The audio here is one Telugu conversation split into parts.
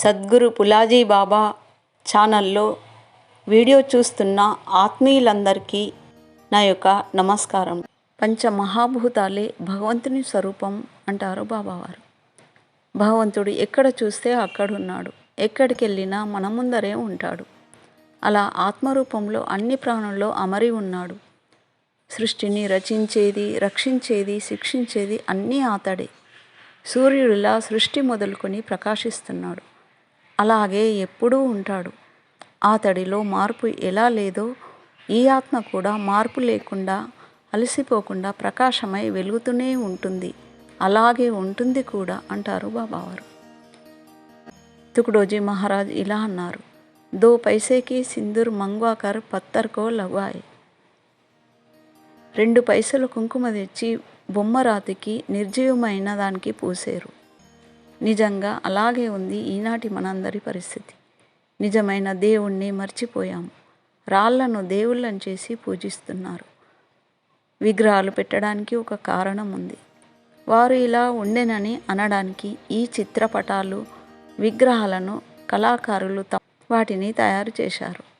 సద్గురు పులాజీ బాబా ఛానల్లో వీడియో చూస్తున్న ఆత్మీయులందరికీ నా యొక్క నమస్కారం. పంచ మహాభూతాలే భగవంతుని స్వరూపం అంటారు బాబావారు. భగవంతుడు ఎక్కడ చూస్తే అక్కడ ఉన్నాడు ఎక్కడికి వెళ్ళినా మన ముందరే ఉంటాడు. అలా ఆత్మరూపంలో అన్ని ప్రాణుల్లో అమరి ఉన్నాడు. సృష్టిని రచించేది రక్షించేది శిక్షించేది అన్నీ అతడే. సూర్యుడిలా సృష్టి మొదలుకొని ప్రకాశిస్తున్నాడు. అలాగే ఎప్పుడూ ఉంటాడు. అతడిలో మార్పు ఎలా లేదో ఈ ఆత్మ కూడా మార్పు లేకుండా అలసిపోకుండా ప్రకాశమై వెలుగుతూనే ఉంటుంది. అలాగే ఉంటుంది కూడా అంటారు బాబావారు. తుకుడోజీ మహారాజ్ ఇలా అన్నారు. దో పైసేకి సింధూర్ మంగ్వాకర్ పత్తర్కో లగాయ్ రెండు పైసలు కుంకుమ తెచ్చి బొమ్మరాతికి నిర్జీవమైన దానికి పూసారు. నిజంగా అలాగే ఉంది ఈనాటి మనందరి పరిస్థితి. నిజమైన దేవుణ్ణి మర్చిపోయాము రాళ్ళను దేవుళ్ళని చేసి పూజిస్తున్నారు. విగ్రహాలు పెట్టడానికి ఒక కారణం ఉంది. వారు ఇలా ఉండెనని అనడానికి ఈ చిత్రపటాలు విగ్రహాలను కళాకారులు వాటిని తయారు చేశారు.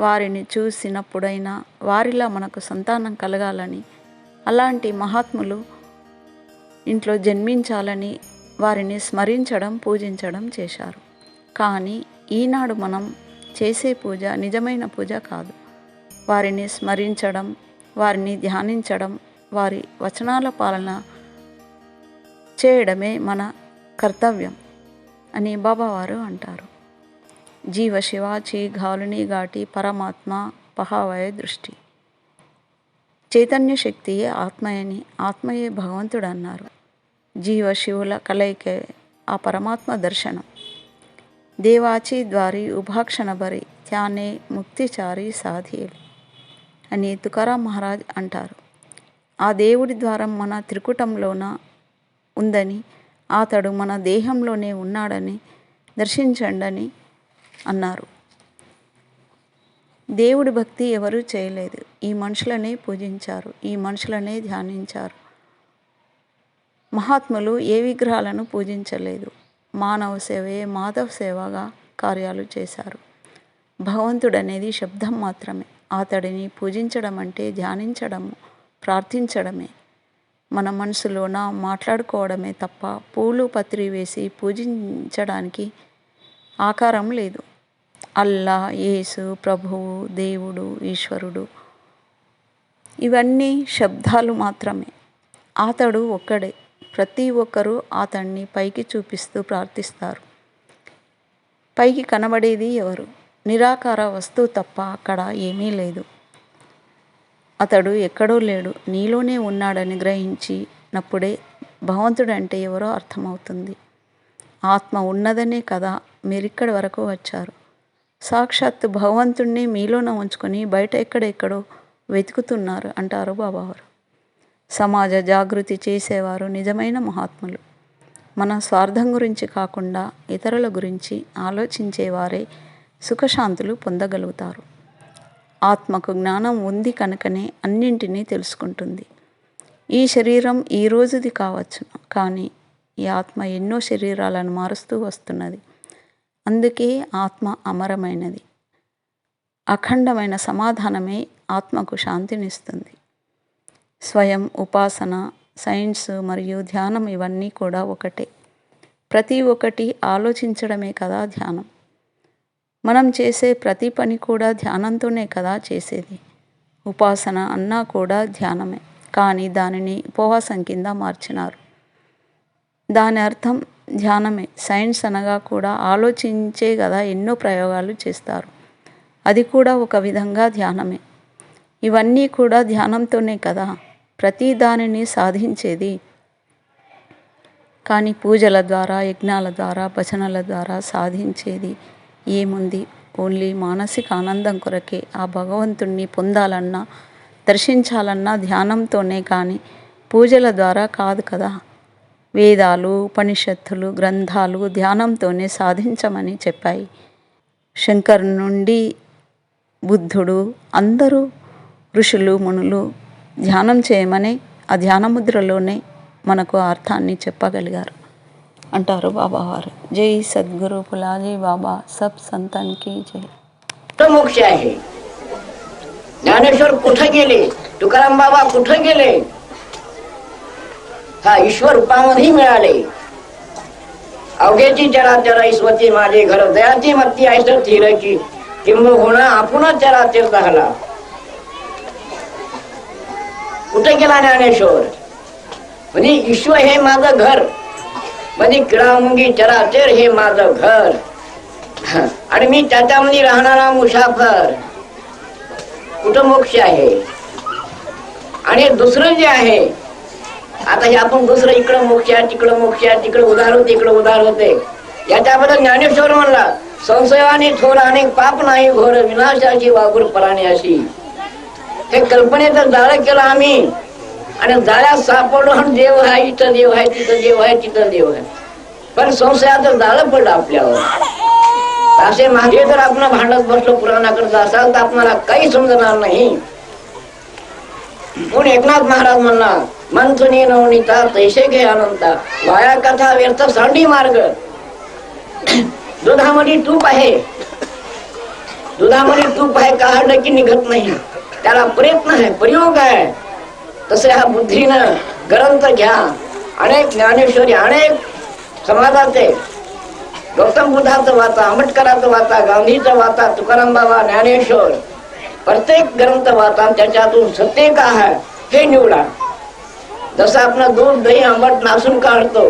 వారిని చూసినప్పుడైనా వారిలా మనకు సంతానం కలగాలని అలాంటి మహాత్ములు ఇంట్లో జన్మించాలని వారిని స్మరించడం పూజించడం చేశారు. కానీ ఈనాడు మనం చేసే పూజ నిజమైన పూజ కాదు. వారిని స్మరించడం వారిని ధ్యానించడం వారి వచనాల పాలన చేయడమే మన కర్తవ్యం అని బాబావారు అంటారు. జీవ శివాచి ఘాలుని ఘాటి పరమాత్మ పహావయ దృష్టి. చైతన్య శక్తియే ఆత్మయని ఆత్మయే భగవంతుడు అన్నారు. జీవ శివుల కలయికే ఆ పరమాత్మ దర్శనం. దేవాచి ద్వారి ఉభాక్షణ బరి త్యానే ముక్తిచారి సాధియలు అని తుకారాం మహారాజ్ అంటారు. ఆ దేవుడి ద్వారం మన త్రికుటంలోన ఉందని అతడు మన దేహంలోనే ఉన్నాడని దర్శించండని అన్నారు. దేవుడి భక్తి ఎవరూ చేయలేదు. ఈ మనుషులనే పూజించారు ఈ మనుషులనే ధ్యానించారు. మహాత్ములు ఏ విగ్రహాలను పూజించలేదు. మానవ సేవే మాధవ సేవగా కార్యాలు చేశారు. భగవంతుడు అనేది శబ్దం మాత్రమే. అతడిని పూజించడం అంటే ధ్యానించడము ప్రార్థించడమే. మన మనసులోన మాట్లాడుకోవడమే తప్ప పూలు పత్రి వేసి పూజించడానికి ఆకారం లేదు. అల్లా యేసు ప్రభువు దేవుడు ఈశ్వరుడు ఇవన్నీ శబ్దాలు మాత్రమే. అతడు ఒక్కడే. ప్రతి ఒక్కరూ అతన్ని పైకి చూపిస్తూ ప్రార్థిస్తారు. పైకి కనబడేది ఎవరు? నిరాకార వస్తువు తప్ప అక్కడ ఏమీ లేదు. అతడు ఎక్కడో లేడు. నీలోనే ఉన్నాడని గ్రహించినప్పుడే భగవంతుడు అంటే ఎవరో అర్థమవుతుంది. ఆత్మ ఉన్నదనే కదా మీరిక్కడి వరకు వచ్చారు. సాక్షాత్తు భగవంతుణ్ణి మీలోన ఉంచుకొని బయట ఎక్కడెక్కడో వెతుకుతున్నారు అంటారు బాబావారు. సమాజ జాగృతి చేసేవారు నిజమైన మహాత్ములు. మన స్వార్థం గురించి కాకుండా ఇతరుల గురించి ఆలోచించేవారే సుఖశాంతులు పొందగలుగుతారు. ఆత్మకు జ్ఞానం ఉంది కనుకనే అన్నింటినీ తెలుసుకుంటుంది. ఈ శరీరం ఈ రోజుది కావచ్చు కానీ ఈ ఆత్మ ఎన్నో శరీరాలను మారుస్తూ వస్తున్నది. అందుకే ఆత్మ అమరమైనది. అఖండమైన సమాధానమే ఆత్మకు శాంతినిస్తుంది. స్వయం ఉపాసన సైన్స్ మరియు ధ్యానం ఇవన్నీ కూడా ఒకటే. ప్రతి ఒక్కటి ఆలోచించడమే కదా ధ్యానం. మనం చేసే ప్రతి పని కూడా ధ్యానంతోనే కదా చేసేది. ఉపాసన అన్నా కూడా ధ్యానమే. కానీ దానిని ఉపవాసం కింద మార్చినారు. దాని అర్థం ధ్యానమే. సైన్స్ అనగా కూడా ఆలోచించే కదా ఎన్నో ప్రయోగాలు చేస్తారు. అది కూడా ఒక విధంగా ధ్యానమే. ఇవన్నీ కూడా ధ్యానంతోనే కదా. ప్రతి దానిని సాధించేది. కానీ పూజల ద్వారా యజ్ఞాల ద్వారా భజనల ద్వారా సాధించేది ఏముంది? ఓన్లీ మానసిక ఆనందం కొరకే ఆ భగవంతుణ్ణి పొందాలన్నా దర్శించాలన్నా ధ్యానంతోనే కానీ పూజల ద్వారా కాదు కదా. వేదాలు ఉపనిషత్తులు గ్రంథాలు ధ్యానంతోనే సాధించమని చెప్పాయి. శంకర్ నుండి బుద్ధుడు అందరూ ఋషులు మునులు ధ్యానం చేయమని ఆ ధ్యాన ముద్రలోనే మనకు అర్థాన్ని చెప్పగలిగారు అంటారు బాబావారు జై సద్గురు పులాజీ బాబా సబ్ సంతానికి జై तो मोक्ष आहे ज्ञानेश्वर कुठे गेले तुकाराम बाबा कुठे गेले हा ईश्वर रूपामध्ये मिळाले अवघ्याची चराचर ईश्वती माझे घर दयाची मत्ती ऐसर थिरची किंबहुना आपणच चराचर झाला कुठे गेला ज्ञानेश्वर? म्हणजे ईश्वर हे माझं घर. म्हणजे किडामुंगी चराचर हे माझं घर. आणि मी त्याच्यामध्ये राहणारा मुसाफर. कुठं मोक्ष आहे? आणि दुसरं जे आहे आता हे आपण दुसरं इकडं मोक्ष आहे तिकडं मोक्ष आहे तिकडं उधार होते इकडं उधार होते. याच्याबद्दल ज्ञानेश्वर म्हणला संशयाने थोर अनेक पाप नाही घोर विनाशाची वागूर पराणे अशी. हे कल्पनेचं जाळं केलं आम्ही. आणि जाळ्यात सापडून देव आहे इथं देव आहे तिथं देव आहे तिथं देव आहे. पण संशयाचं जाळं पडलं आपल्यावर. असे मागे जर आपण भांडत बसलो पुराणाकडे असाल तर आपणाला काही समजणार नाही. म्हणून एकनाथ महाराज म्हणणार मंथुनी नवनीता तैसे घे अनंता वाया कथा व्यर्थ सांडी मार्ग. दुधामध्ये तूप आहे. दुधामध्ये तूप आहे काढलं की निघत नाही. त्याला प्रयत्न आहे प्रयोग आहे तसे हा बुद्धीनं ग्रंथ घ्या। अनेक ज्ञानेश्वरी अनेक समाजाचे गौतम बुद्धाचं वाचा आंबेडकराचं वाचा गांधीचं वाचा तुकाराम बाबा ज्ञानेश्वर प्रत्येक ग्रंथ वाचा त्याच्यातून सत्य का आहे हे निवडा. जसं आपण दूध दही आंबट नासून काढतो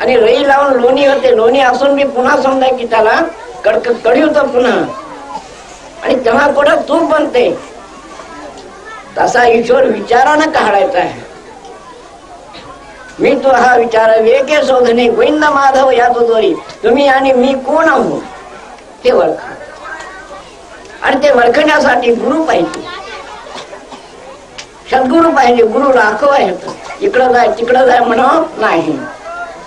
आणि रई लावून लोणी होते लोणी असून मी पुन्हा समजा की त्याला कडक कढी होतं पुन्हा. आणि तेव्हा कुठं तूप बनते. तसा ईश्वर विचारानं काढायचा आहे. मी तो हा विचार वेके शोधणे गोविंद माधव या तो दोरी तुम्ही आणि मी कोण आहो? ते ओळखा आणि ते ओळखण्यासाठी गुरु पाहिजे. सद्गुरु पाहिजे गुरु राखव आहेत. इकडं जाय तिकडं जाय म्हणत नाही.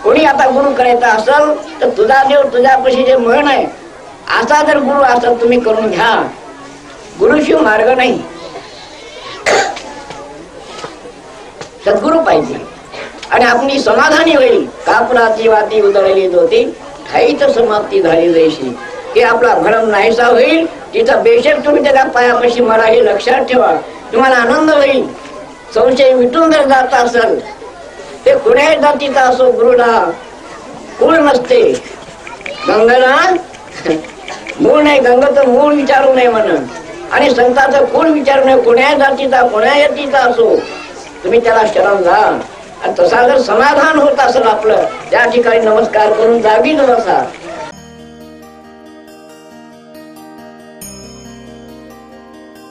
कोणी आता गुरु करायचा असेल तर तुझा देव तुझ्यापाशी जे म्हण आहे असा जर गुरु असेल तुम्ही करून घ्या. गुरुशिव मार्ग नाही. सद्गुरु पाहिजे. आणि आपली समाधानी होईल. कापराची वाती उधळली होती ठाईच समाप्ती झाली जायची की आपला भरम नाहीसा होईल. तिथं बेशक तुम्ही त्याला पायापाशी मला हे लक्षात ठेवा. तुम्हाला आनंद होईल. संशय विटून जर जात असेल ते कुण्याही जातीचा असो गुरुला कुळ नसते. गंगना मूळ नाही गंगेचं मूळ विचारू नये म्हणून. आणि संताचं कुळ विचारू नये. कोण्या जातीचा कोण्या जातीचा असो. तुम्ही त्याला शरण जा आणि तसा जर समाधान होत असेल आपलं त्या ठिकाणी नमस्कार करून जागी बसा.